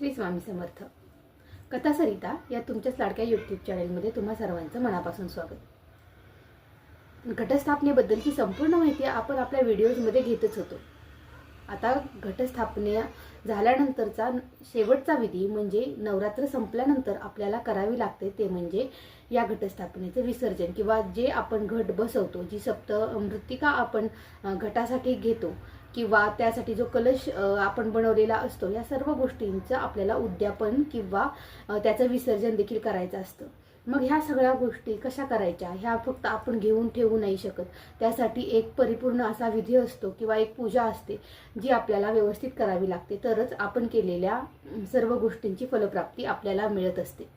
श्री स्वामी समर्थ. कथा सरिता या तुमच्याच लाडक्या यूट्यूब चॅनेलमध्ये तुम्हा सर्वांचं मनापासून स्वागत. घटस्थापनेबद्दलची संपूर्ण माहिती आपण आपल्या व्हिडिओजमध्ये घेतच होतो. आता घटस्थापने झाल्यानंतरचा शेवटचा विधी म्हणजे नवरात्र संपल्यानंतर आपल्याला करावी लागते ते म्हणजे या घटस्थापनेचं विसर्जन किंवा जे आपण घट बसवतो जी सप्त मृत्तिका आपण घटासाठी घेतो किंवा त्यासाठी जो कलश आपण बनवलेला असतो या सर्व गोष्टींचं आपल्याला उद्यापन किंवा त्याचं विसर्जन देखील करायचं असतं. मग ह्या सगळ्या गोष्टी कशा करायच्या? ह्या फक्त आपण घेऊन ठेवू नाही शकत. त्यासाठी एक परिपूर्ण असा विधी असतो किंवा एक पूजा असते जी आपल्याला व्यवस्थित करावी लागते. तरच आपण केलेल्या सर्व गोष्टींची फलप्राप्ती आपल्याला मिळत असते.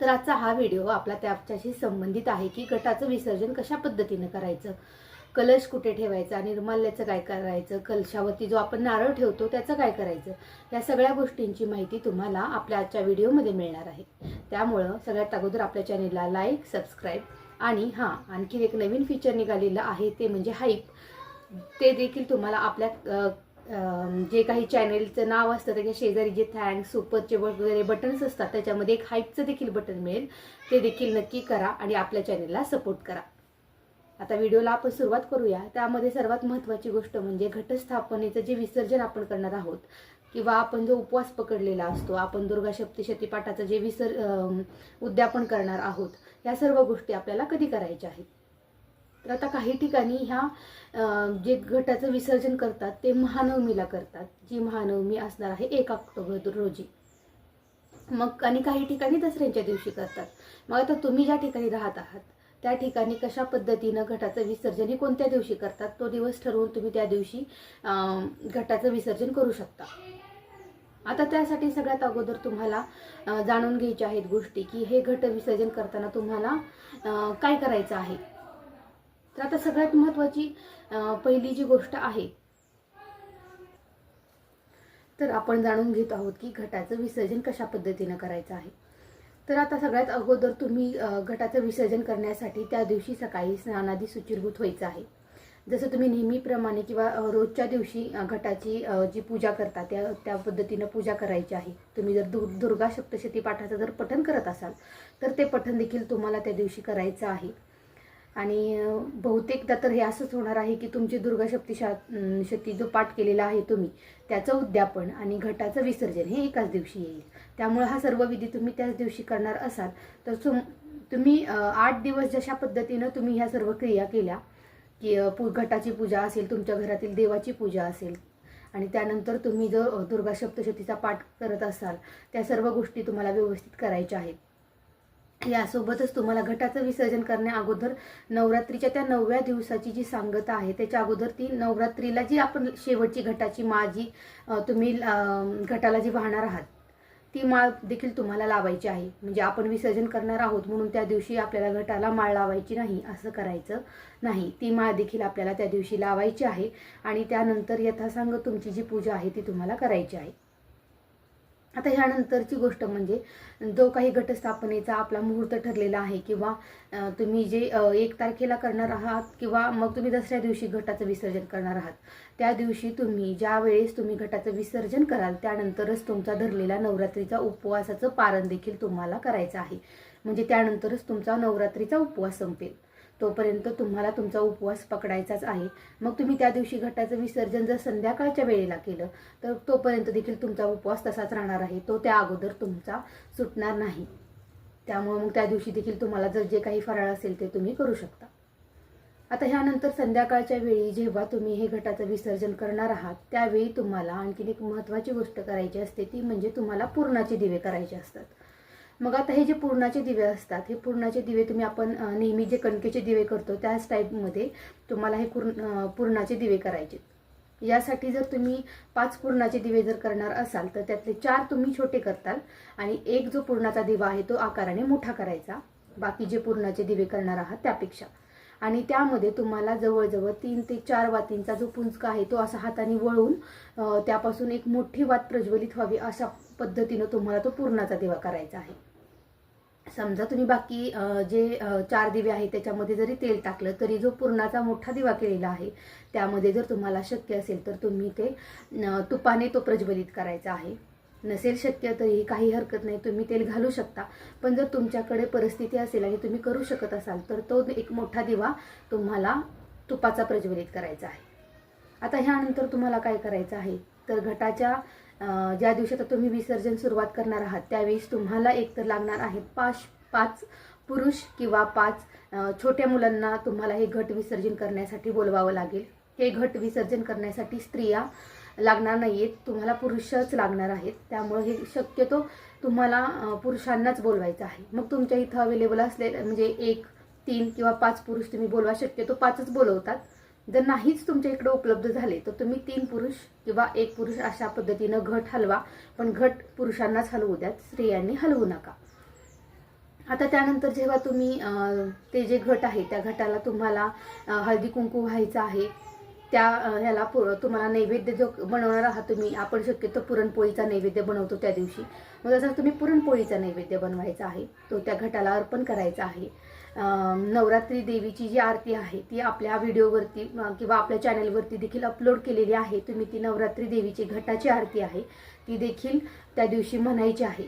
तर आजचा हा व्हिडिओ आपला त्याच्याशी संबंधित आहे की गटाचं विसर्जन कशा पद्धतीनं करायचं? कलश कुठे ठेवायचा निर्माल्याचं काय करायचं कलशावरती जो आपण नारळ ठेवतो त्याचं काय करायचं या सगळ्या गोष्टींची माहिती तुम्हाला आपल्या आजच्या व्हिडिओमध्ये मिळणार आहे. त्यामुळं सगळ्यात अगोदर आपल्या चॅनेलला लाईक सबस्क्राईब आणि हां आणखी एक नवीन फीचर निघालेलं आहे ते म्हणजे हाईप ते देखील तुम्हाला आपल्या जे काही चॅनेलचं नाव असतं त्याच्या शेजारी जे थँक्स सुपरचे वगैरे बटन्स असतात त्याच्यामध्ये एक हाईपचं देखील बटन मिळेल. ते देखील नक्की करा आणि आपल्या चॅनेलला सपोर्ट करा. आता व्हिडिओला आपण सुरुवात करूया. त्यामध्ये सर्वात महत्त्वाची गोष्ट म्हणजे घटस्थापनेचं जे विसर्जन आपण करणार आहोत किंवा आपण जो उपवास पकडलेला असतो आपण दुर्गा शक्ती शतीपाठाचं जे विसर उद्यापन करणार आहोत या सर्व गोष्टी आपल्याला कधी करायच्या आहेत? तर आता काही ठिकाणी ह्या जे घटाचं विसर्जन करतात ते महानवमीला करतात. जी महानवमी असणार आहे एक ऑक्टोबर रोजी. मग आणि काही ठिकाणी दसऱ्यांच्या दिवशी करतात. मग आता तुम्ही ज्या ठिकाणी राहत आहात त्या ठिकाणी कशा पद्धतीनं घटाचं विसर्जन हे कोणत्या दिवशी करतात? तो दिवस ठरवून तुम्ही त्या दिवशी घटाचं विसर्जन करू शकता. आता त्यासाठी सगळ्यात अगोदर तुम्हाला जाणून घ्यायच्या आहेत गोष्टी की हे घट विसर्जन करताना तुम्हाला काय करायचं आहे? तर आता सगळ्यात महत्त्वाची पहिली जी गोष्ट आहे तर आपण जाणून घेत आहोत की घटाचं विसर्जन कशा पद्धतीनं करायचं आहे. तर आता सगळ्यात अगोदर तुम्ही घटाचं विसर्जन करण्यासाठी त्या दिवशी सकाळी स्नानादी सुचिरभूत व्हायचं आहे. जसं तुम्ही नेहमीप्रमाणे किंवा रोजच्या दिवशी घटाची जी पूजा करता त्या त्या पद्धतीनं पूजा करायची आहे. तुम्ही जर दुर् दुर्गा सप्तशती पाठाचं जर पठण करत असाल तर ते पठण देखील तुम्हाला त्या दिवशी करायचं आहे. आणि बहुतेकदा तर हे असंच होणार आहे की तुमची दुर्गा शक्ती शा शक्ती जो पाठ केलेला आहे तुम्ही त्याचं उद्यापन आणि घटाचं विसर्जन हे एकाच दिवशी येईल. त्यामुळे हा सर्व विधी तुम्ही त्याच दिवशी करणार असाल तर तुम तुम्ही आठ दिवस जशा पद्धतीनं तुम्ही ह्या सर्व क्रिया केल्या की पू घटाची पूजा असेल तुमच्या घरातील देवाची पूजा असेल आणि त्यानंतर तुम्ही जो दुर्गा सप्तशतीचा पाठ करत असाल त्या सर्व गोष्टी तुम्हाला व्यवस्थित करायच्या आहेत. यासोबतच तुम्हाला घटाचं विसर्जन करण्या अगोदर नवरात्रीच्या त्या नवव्या दिवसाची जी सांगता आहे त्याच्या अगोदर ती नवरात्रीला जी आपण शेवटची घटाची माळ जी तुम्ही घटाला जी वाहणार आहात ती माळ देखील तुम्हाला लावायची आहे. म्हणजे आपण विसर्जन करणार आहोत म्हणून त्या दिवशी आपल्याला घटाला माळ लावायची नाही असं करायचं नाही. ती माळ देखील आपल्याला त्या दिवशी लावायची आहे आणि त्यानंतर यथासांग तुमची जी पूजा आहे ती तुम्हाला करायची आहे. आता ह्यानंतरची गोष्ट म्हणजे जो काही घटस्थापनेचा आपला मुहूर्त ठरलेला आहे किंवा तुम्ही जे एक तारखेला करणार आहात किंवा मग तुम्ही दसऱ्या दिवशी घटाचं विसर्जन करणार आहात त्या दिवशी तुम्ही ज्या वेळेस तुम्ही घटाचं विसर्जन कराल त्यानंतरच तुमचा धरलेला नवरात्रीचा उपवासाचं पारण देखील तुम्हाला करायचं आहे. म्हणजे त्यानंतरच तुमचा नवरात्रीचा उपवास संपेल. तोपर्यंत तुम्हाला तुमचा उपवास पकडायचाच आहे. मग तुम्ही त्या दिवशी घटाचं विसर्जन जर संध्याकाळच्या वेळेला केलं तर तोपर्यंत देखील तुमचा उपवास तसाच राहणार आहे. तो त्या अगोदर तुमचा सुटणार नाही. त्यामुळे मग त्या दिवशी देखील तुम्हाला जर जे काही फराळ असेल ते तुम्ही करू शकता. आता ह्यानंतर संध्याकाळच्या वेळी जेव्हा तुम्ही हे घटाचं विसर्जन करणार आहात त्यावेळी तुम्हाला आणखीन एक महत्त्वाची गोष्ट करायची असते ती म्हणजे तुम्हाला पूर्णाचे दिवे करायचे असतात. मग आता हे जे पूर्णाचे दिवे असतात हे पूर्णाचे दिवे तुम्ही आपण नेहमी जे कणकेचे दिवे करतो त्याच टाईपमध्ये तुम्हाला हे पूर्ण पूर्णाचे दिवे करायचे. यासाठी जर तुम्ही पाच पूर्णाचे दिवे जर करणार असाल तर त्यातले चार तुम्ही छोटे करताल आणि एक जो पूर्णाचा दिवा आहे तो आकाराने मोठा करायचा. बाकी जे पूर्णाचे दिवे करणार आहात त्यापेक्षा. आणि त्यामध्ये तुम्हाला जवळजवळ तीन ते चार वातींचा जो पुंजका आहे तो असा हाताने वळून त्यापासून एक मोठी वात प्रज्वलित व्हावी अशा पद्धतीनं तुम्हाला तो पूर्णाचा दिवा करायचा आहे. समजा तुम्ही बाकी जे चार दिवे आहेत त्याच्यामध्ये जरी तेल टाकलं तरी जो पुरणाचा मोठा दिवा केलेला आहे त्यामध्ये जर तुम्हाला शक्य असेल तर तुम्ही ते तुपाने तो प्रज्वलित करायचा आहे. नसेल शक्य तरी काही हरकत नाही तुम्ही तेल घालू शकता. पण जर तुमच्याकडे परिस्थिती असेल आणि तुम्ही करू शकत असाल तर तो एक मोठा दिवा तुम्हाला तुपाचा प्रज्वलित करायचा आहे. आता ह्यानंतर तुम्हाला काय करायचं आहे? तर घटाच्या ज्या दिवशी आता तुम्ही विसर्जन सुरुवात करणार आहात त्यावेळेस तुम्हाला एकतर लागणार आहेत पाच पाच पुरुष किंवा पाच छोट्या मुलांना तुम्हाला हे घट विसर्जन करण्यासाठी बोलवावं लागेल. हे घट विसर्जन करण्यासाठी स्त्रिया लागणार नाही आहेत तुम्हाला पुरुषच लागणार आहेत. त्यामुळे हे शक्यतो तुम्हाला पुरुषांनाच बोलवायचं आहे. मग तुमच्या इथं अवेलेबल असलेलं म्हणजे एक तीन किंवा पाच पुरुष तुम्ही बोलवा शक्यतो पाचच बोलवतात. जर नाहीच तुमच्या इकडे उपलब्ध झाले तर तुम्ही तीन पुरुष किंवा एक पुरुष अशा पद्धतीनं घट हलवा पण घट पुरुषांनाच हलवू द्यात स्त्रियांनी हलवू नका. आता त्यानंतर जेव्हा तुम्ही ते जे घट आहे त्या घटाला तुम्हाला हळदी कुंकू व्हायचं आहे त्या ह्याला पु तुम्हाला नैवेद्य जो बनवणार आहात तुम्ही आपण शक्यतो पुरणपोळीचा नैवेद्य बनवतो त्या दिवशी. मग जसं तुम्ही पुरणपोळीचा नैवेद्य बनवायचा आहे तो त्या घटाला अर्पण करायचा आहे. नवरात्री देवीची जी आरती आहे ती आपल्या व्हिडिओवरती किंवा आपल्या चॅनलवरती देखील अपलोड केलेली आहे. तुम्ही ती नवरात्री देवीची घटाची आरती आहे ती देखील त्या दिवशी म्हणायची आहे.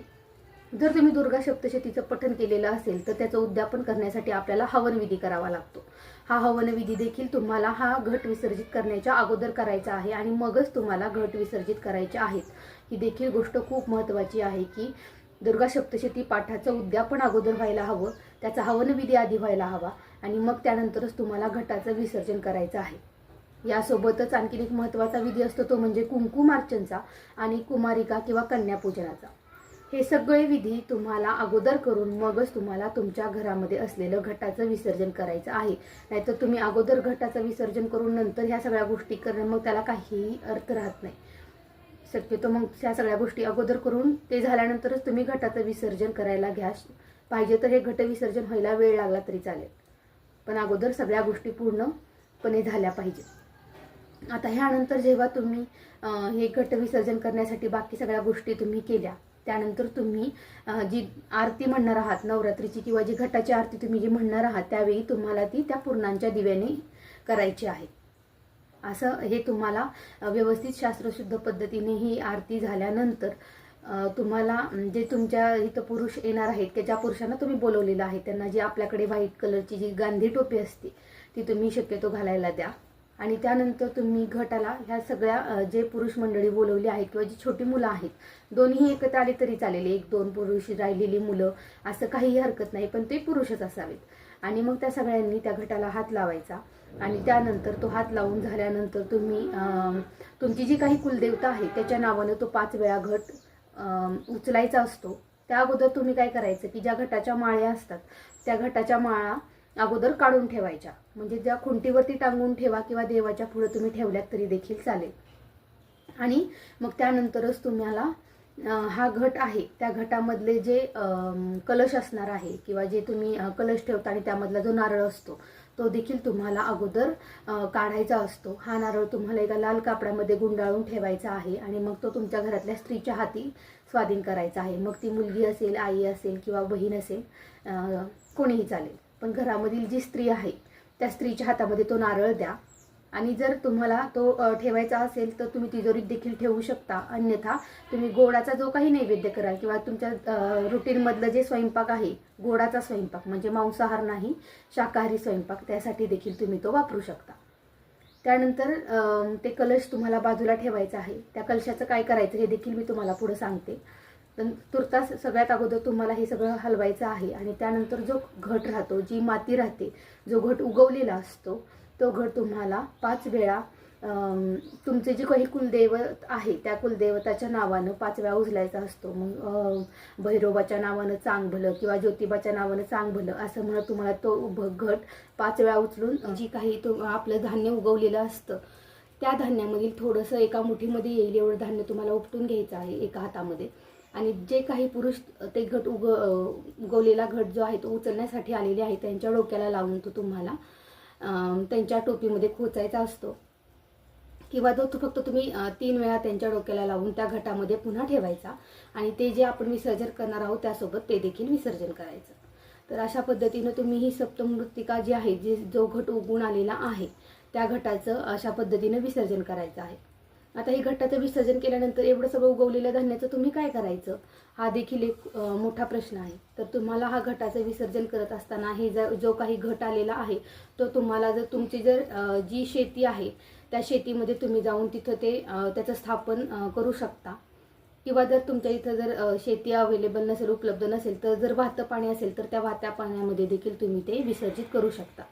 जर तुम्ही दुर्गा सप्तशतीचं पठण केलेलं असेल तर त्याचं उद्यापन करण्यासाठी आपल्याला हवनविधी करावा लागतो. हा हवनविधी देखील तुम्हाला हा घट विसर्जित करण्याच्या अगोदर करायचा आहे आणि मगच तुम्हाला घट विसर्जित करायचे आहेत. ही देखील गोष्ट खूप महत्त्वाची आहे की दुर्गा सप्तशती पाठाचं उद्यापन अगोदर व्हायला हवं. त्याचा हवनविधी आधी व्हायला हवा आणि मग त्यानंतरच तुम्हाला घटाचं विसर्जन करायचं आहे. यासोबतच आणखीन एक महत्त्वाचा विधी असतो तो म्हणजे कुंकुमार्चनचा आणि कुमारिका किंवा कन्यापूजनाचा. हे सगळे विधी तुम्हाला अगोदर करून मगच तुम्हाला तुमच्या घरामध्ये असलेलं घटाचं विसर्जन करायचं आहे. नाहीतर तुम्ही अगोदर घटाचं विसर्जन करून नंतर ह्या सगळ्या गोष्टी करणं मग त्याला काहीही अर्थ राहत नाही. शक्यतो मग ह्या सगळ्या गोष्टी अगोदर करून ते झाल्यानंतरच तुम्ही घटाचं विसर्जन करायला घ्या. पाहिजे तर हे घट विसर्जन व्हायला वेळ लागला तरी चालेल. पण अगोदर सगळ्या गोष्टी पूर्णपणे झाल्या पाहिजेत. आता ह्यानंतर जेव्हा तुम्ही हे घट विसर्जन करण्यासाठी बाकी सगळ्या गोष्टी तुम्ही केल्या त्यानंतर तुम्ही जी आरती म्हणणार आहात नवरात्रीची किंवा जी घटाची आरती तुम्ही जी म्हणणार आहात त्यावेळी तुम्हाला ती त्या पूर्णांच्या दिव्याने करायची आहे. असं हे तुम्हाला व्यवस्थित शास्त्रशुद्ध पद्धतीने ही आरती झाल्यानंतर तुम्हाला जे तुमच्या इथं पुरुष येणार आहेत की ज्या पुरुषांना तुम्ही बोलवलेलं आहे त्यांना जी आपल्याकडे व्हाईट कलरची जी गांधी टोपी असते ती तुम्ही शक्यतो घालायला द्या. आणि त्यानंतर तुम्ही घटाला ह्या सगळ्या जे पुरुष मंडळी बोलवली आहेत किंवा जी छोटी मुलं आहेत दोन्ही एकत्र आले तरी चालेल. एक दोन पुरुष राहिलेली मुलं असं काहीही हरकत नाही पण ते पुरुषच असावेत. आणि मग त्या सगळ्यांनी त्या घटाला हात लावायचा. आणि त्यानंतर तो हात लावून झाल्यानंतर तुम्ही तुमची जी काही कुलदेवता आहे त्याच्या नावानं तो पाच वेळा घट उचलायचा असतो. त्या अगोदर तुम्ही काय करायचं की ज्या घटाच्या माळ्या असतात त्या घटाच्या माळा अगोदर काढून ठेवायच्या. म्हणजे ज्या खुंटीवरती टांगून ठेवा किंवा देवाच्या पुढे तुम्ही ठेवल्यात तरी देखील चालेल. आणि मग त्यानंतरच तुम्हाला हा घट आहे. त्या घटामधले जे कलश असणार आहे किंवा जे तुम्ही कलश ठेवता आणि त्यामधला जो नारळ असतो तो देखील तुम्हाला अगोदर काढायचा असतो. हा नारळ तुम्हाला एका लाल कापडामध्ये गुंडाळून ठेवायचा आहे आणि मग तो तुमच्या घरातल्या स्त्रीच्या हाती स्वाधीन करायचा आहे. मग ती मुलगी असेल आई असेल किंवा बहीण असेल कोणीही चालेल. पण घरामधील जी स्त्री आहे त्या स्त्रीच्या हातामध्ये तो नारळ द्या. आणि जर तुम्हाला तो ठेवायचा असेल तर तुम्ही तिजोरीत देखील ठेवू शकता. अन्यथा तुम्ही गोडाचा जो काही नैवेद्य कराल किंवा तुमच्या रुटीनमधलं जे स्वयंपाक आहे गोडाचा स्वयंपाक म्हणजे मांसाहार नाही शाकाहारी स्वयंपाक त्यासाठी देखील तुम्ही तो वापरू शकता. त्यानंतर ते कलश तुम्हाला बाजूला ठेवायचं आहे. त्या कलशाचं काय करायचं हे देखील मी तुम्हाला पुढं सांगते. पण तुर्तास सगळ्यात अगोदर तुम्हाला हे सगळं हलवायचं आहे आणि त्यानंतर जो घट राहतो जी माती राहते जो घट उगवलेला असतो तो घट तुम्हाला पाच वेळा तुमचे जे काही कुलदैवत आहे त्या कुलदैवताच्या नावानं पाच वेळा उचलायचा असतो. मग भैरोबाच्या नावानं चांग भलं किंवा ज्योतिबाच्या नावानं चांग भलं असं म्हणत तुम्हाला तो घट पाच वेळा उचलून जी काही तो आपलं धान्य उगवलेलं असतं त्या धान्यामधील थोडंसं एका मुठीमध्ये येईल एवढं धान्य तुम्हाला उपटून घ्यायचं आहे एका हातामध्ये. आणि जे काही पुरुष ते घट उग उगवलेला घट जो आहे तो उचलण्यासाठी आलेले आहे त्यांच्या डोक्याला लावून तो तुम्हाला त्यांच्या टोपीमध्ये खोचायचा असतो. किंवा तो फक्त तुम्ही तीन वेळा त्यांच्या डोक्याला लावून त्या घटामध्ये पुन्हा ठेवायचा आणि ते जे आपण विसर्जन करणार आहोत त्यासोबत ते देखील विसर्जन करायचं. तर अशा पद्धतीनं तुम्ही ही सप्तमृत्तिका जी आहे जी जो घट उगून आलेला आहे त्या घटाचं अशा पद्धतीनं विसर्जन करायचं आहे. आता हे घट्टाचं विसर्जन केल्यानंतर एवढं सगळं उगवलेल्या धान्याचं तुम्ही काय करायचं? हा देखील एक मोठा प्रश्न आहे. तर तुम्हाला हा घटाचं विसर्जन करत असताना हे जर जो काही घट आलेला आहे तो तुम्हाला जर तुमची जर जी शेती आहे त्या शेतीमध्ये तुम्ही जाऊन तिथं ते त्याचं स्थापन करू शकता. किंवा जर तुमच्या इथं जर शेती अवेलेबल नसेल उपलब्ध नसेल तर जर वाहतं पाणी असेल तर त्या वाहत्या पाण्यामध्ये देखील तुम्ही ते विसर्जित करू शकता.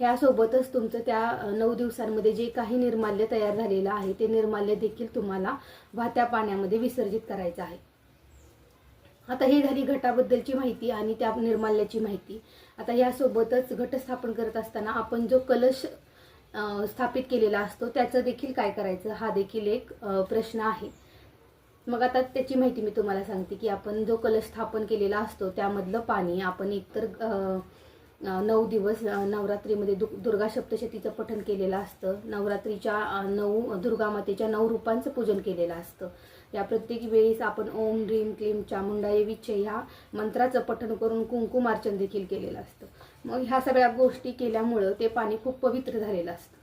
ह्यासोबतच तुमचं त्या नऊ दिवसांमध्ये जे काही निर्माल्य तयार झालेलं आहे ते निर्माल्य देखील तुम्हाला वाहत्या पाण्यामध्ये विसर्जित करायचं आहे. आता ही झाली घटाबद्दलची माहिती आणि त्या निर्माल्याची माहिती. आता यासोबतच घट स्थापन करत असताना आपण जो कलश स्थापित केलेला असतो त्याचं देखील काय करायचं हा देखील एक प्रश्न आहे. मग आता त्याची माहिती मी तुम्हाला सांगते की आपण जो कलश स्थापन केलेला असतो त्यामधलं पाणी आपण एकतर नऊ दिवस नवरात्रीमध्ये दु दुर्गा सप्तशतीचं पठण केलेलं असतं. नवरात्रीच्या नऊ दुर्गा मातेच्या नऊ रूपांचं पूजन केलेलं असतं. या प्रत्येक वेळेस आपण ओम ह्रीम क्लीम चामुंडा विच्छे ह्या मंत्राचं पठण करून कुंकुमार्चन देखील केलेलं असतं. मग ह्या सगळ्या गोष्टी केल्यामुळं ते पाणी खूप पवित्र झालेलं असतं.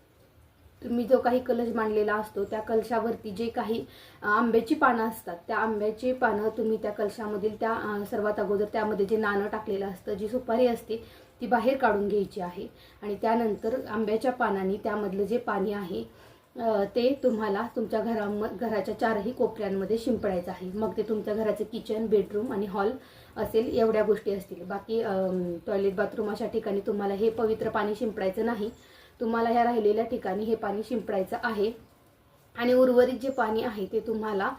तुम्ही जो काही कलश मांडलेला असतो त्या कलशावरती जे काही आंब्याची पानं असतात त्या आंब्याची पानं तुम्ही त्या कलशामधील त्या सर्वात अगोदर त्यामध्ये जे नाणं टाकलेलं असतं जी सुपारी असते ती बाहेर काढून घ्यायची आहे. आणि त्यानंतर आंब्याच्या पानांनी त्यामधलं जे पाणी आहे ते तुम्हाला तुमच्या घराम घराच्या चारही कोपऱ्यांमध्ये शिंपडायचं आहे. मग ते तुमच्या घराचं किचन बेडरूम आणि हॉल असेल एवढ्या गोष्टी असतील. बाकी टॉयलेट बाथरूम अशा ठिकाणी तुम्हाला हे पवित्र पाणी शिंपडायचं नाही. तुम्हाला ह्या राहिलेल्या ठिकाणी हे पाणी शिंपडायचं आहे. आणि उर्वरित जे पाणी आहे ते तुम्हाला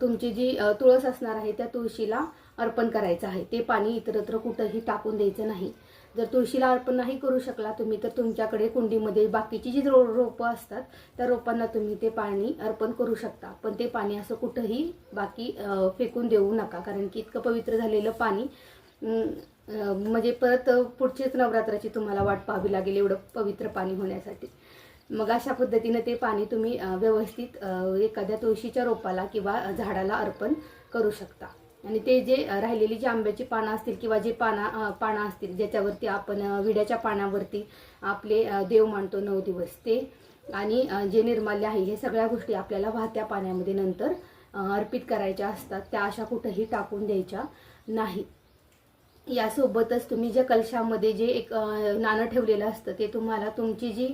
तुमची जी तुळस असणार आहे त्या तुळशीला अर्पण करायचं आहे. ते पाणी इतरत्र कुठंही टाकून द्यायचं नाही. जर तुळशीला अर्पण नाही करू शकला तुम्ही तर तुमच्याकडे कुंडीमध्ये बाकीची जी रो रोपं असतात त्या रोपांना तुम्ही ते पाणी अर्पण करू शकता. पण ते पाणी असं कुठंही बाकी फेकून देऊ नका. कारण की इतकं पवित्र झालेलं पाणी म्हणजे परत पुढचीच नवरात्राची तुम्हाला वाट पाहावी लागेल एवढं पवित्र पाणी होण्यासाठी. मग अशा पद्धतीनं ते पाणी तुम्ही व्यवस्थित एखाद्या तुळशीच्या रोपाला किंवा झाडाला अर्पण करू शकता. आणि ते जे राहिलेली जी आंब्याची पानं असतील किंवा जे पाना पानं असतील ज्याच्यावरती आपण विड्याच्या पानावरती आपले देव मानतो नऊ दिवस ते आणि जे निर्माल्य आहे हे सगळ्या गोष्टी आपल्याला वाहत्या पाण्यामध्ये नंतर अर्पित करायच्या असतात. त्या अशा कुठंही टाकून द्यायच्या नाही. यासोबतच तुम्ही ज्या कलशामध्ये जे एक नाणं ठेवलेलं असतं ते तुम्हाला तुमची जी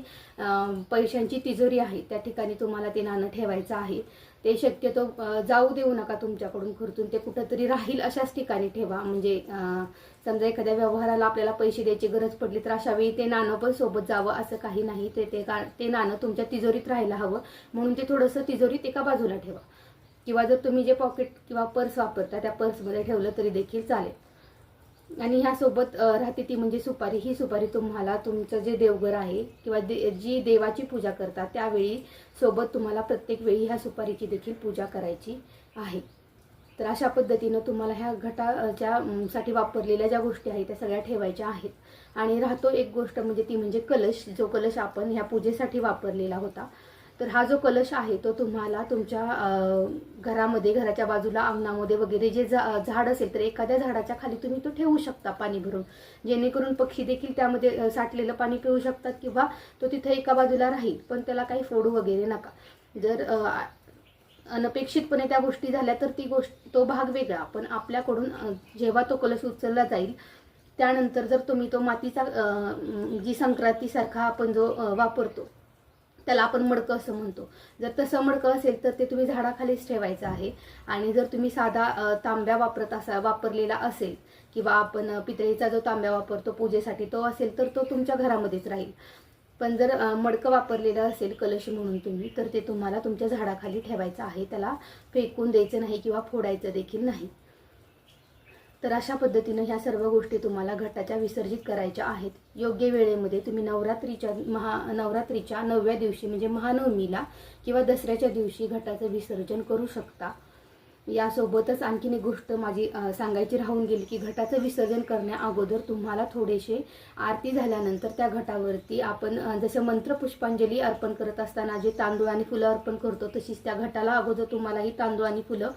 पैशांची तिजोरी आहे त्या ठिकाणी तुम्हाला ते नाणं ठेवायचं आहे. ते शक्यतो जाऊ देऊ नका तुमच्याकडून खुरतून ते कुठंतरी राहील अशाच ठिकाणी ठेवा. म्हणजे समजा एखाद्या व्यवहाराला आपल्याला पैसे द्यायची गरज पडली तर अशा वेळी ते नाणं पण सोबत जावं असं काही नाही. ते ते का ते नाणं तुमच्या तिजोरीत राहायला हवं. म्हणून ते थोडंसं तिजोरीत एका बाजूला ठेवा. किंवा जर तुम्ही जे पॉकेट किंवा पर्स वापरता त्या पर्समध्ये ठेवलं तरी देखील चालेल. आणि ह्यासोबत राहते ती म्हणजे सुपारी. ही सुपारी तुम्हाला तुमचं जे देवघर आहे किंवा दे जी देवाची पूजा करता त्यावेळी सोबत तुम्हाला प्रत्येक वेळी ह्या सुपारीची देखील पूजा करायची आहे. तर अशा पद्धतीनं तुम्हाला ह्या घटाच्या साठी वापरलेल्या ज्या गोष्टी आहेत त्या सगळ्या ठेवायच्या आहेत. आणि राहतो एक गोष्ट म्हणजे ती म्हणजे कलश. जो कलश आपण ह्या पूजेसाठी वापरलेला होता तर हा जो कलश आहे तो तुम्हाला तुमच्या घरामध्ये घराच्या बाजूला अंगणामध्ये वगैरे जे झाड असेल तर एखाद्या झाडाच्या खाली तुम्ही तो ठेवू शकता पाणी भरून. जेणेकरून पक्षी देखील त्यामध्ये साठलेलं पाणी पिऊ शकतात किंवा तो तिथे एका बाजूला राहील पण त्याला काही फोडू वगैरे नका. जर अनपेक्षितपणे त्या गोष्टी झाल्या तर ती गोष्ट तो भाग वेगळा. पण आपल्याकडून जेव्हा तो कलश उचलला जाईल त्यानंतर जर तुम्ही तो मातीचा जी संक्रांतीसारखा आपण जो वापरतो त्याला आपण मडकं असं म्हणतो. जर तसं मडकं असेल तर ते तुम्ही झाडाखालीच ठेवायचं आहे. आणि जर तुम्ही साधा तांब्या वापरत असा वापरलेला असेल किंवा आपण पितळीचा जो तांब्या वापरतो पूजेसाठी तो असेल तर तो तुमच्या घरामध्येच राहील. पण जर मडकं वापरलेलं असेल कलश म्हणून तुम्ही तर ते तुम्हाला तुमच्या झाडाखाली ठेवायचं आहे. त्याला फेकून द्यायचं नाही किंवा फोडायचं देखील नाही. तर अशा पद्धतीनं ह्या सर्व गोष्टी तुम्हाला घटाच्या विसर्जित करायच्या आहेत. योग्य वेळेमध्ये तुम्ही नवरात्रीच्या महा नवरात्रीच्या नवव्या दिवशी म्हणजे महानवमीला किंवा दसऱ्याच्या दिवशी घटाचं विसर्जन करू शकता. यासोबतच आणखीन एक गोष्ट माझी सांगायची राहून गेली की घटाचं विसर्जन करण्या अगोदर तुम्हाला थोडेसे आरती झाल्यानंतर त्या घटावरती आपण जसं मंत्र पुष्पांजली अर्पण करत असताना जे तांदूळ आणि फुलं अर्पण करतो तशीच त्या घटाला अगोदर तुम्हालाही तांदूळ आणि फुलं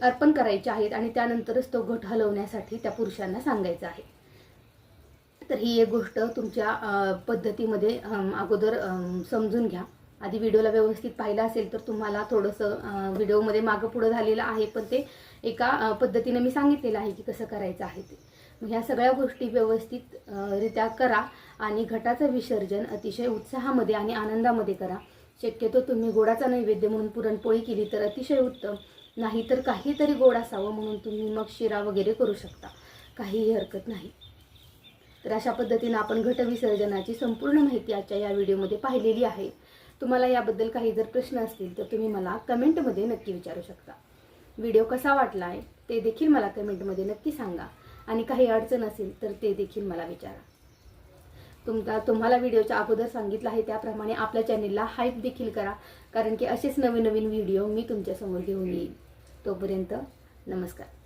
अर्पण करायचे आहेत आणि त्यानंतरच तो घट हलवण्यासाठी त्या पुरुषांना सांगायचं आहे. तर ही एक गोष्ट तुमच्या पद्धतीमध्ये अगोदर समजून घ्या. आधी व्हिडिओला व्यवस्थित पाहिलं असेल तर तुम्हाला थोडंसं व्हिडिओमध्ये मागं पुढं झालेलं आहे पण ते एका पद्धतीनं मी सांगितलेलं आहे की कसं करायचं आहे ते. ह्या सगळ्या गोष्टी व्यवस्थित रित्या करा आणि घटाचं विसर्जन अतिशय उत्साहामध्ये आणि आनंदामध्ये करा. शक्यतो तुम्ही गोडाचा नैवेद्य म्हणून पुरणपोळी केली तर अतिशय उत्तम. नाही तर काहीतरी गोड असावं म्हणून तुम्ही मग शिरा वगैरे करू शकता. काहीही हरकत नाही. तर अशा पद्धतीनं आपण घट विसर्जनाची संपूर्ण माहिती आजच्या या व्हिडिओमध्ये पाहिलेली आहे. तुम्हाला याबद्दल काही जर प्रश्न असतील तर तुम्ही मला कमेंटमध्ये नक्की विचारू शकता. व्हिडिओ कसा वाटला आहे ते देखील मला कमेंटमध्ये नक्की सांगा. आणि काही अडचण असेल तर ते देखील मला विचारा. तुमचा तुम्हाला व्हिडिओच्या अगोदर सांगितलं आहे त्याप्रमाणे आपल्या चॅनेलला हाईप देखील करा. कारण की असेच नवीन नवीन व्हिडिओ मी तुमच्यासमोर घेऊन येईल तोपर्यंत नमस्कार.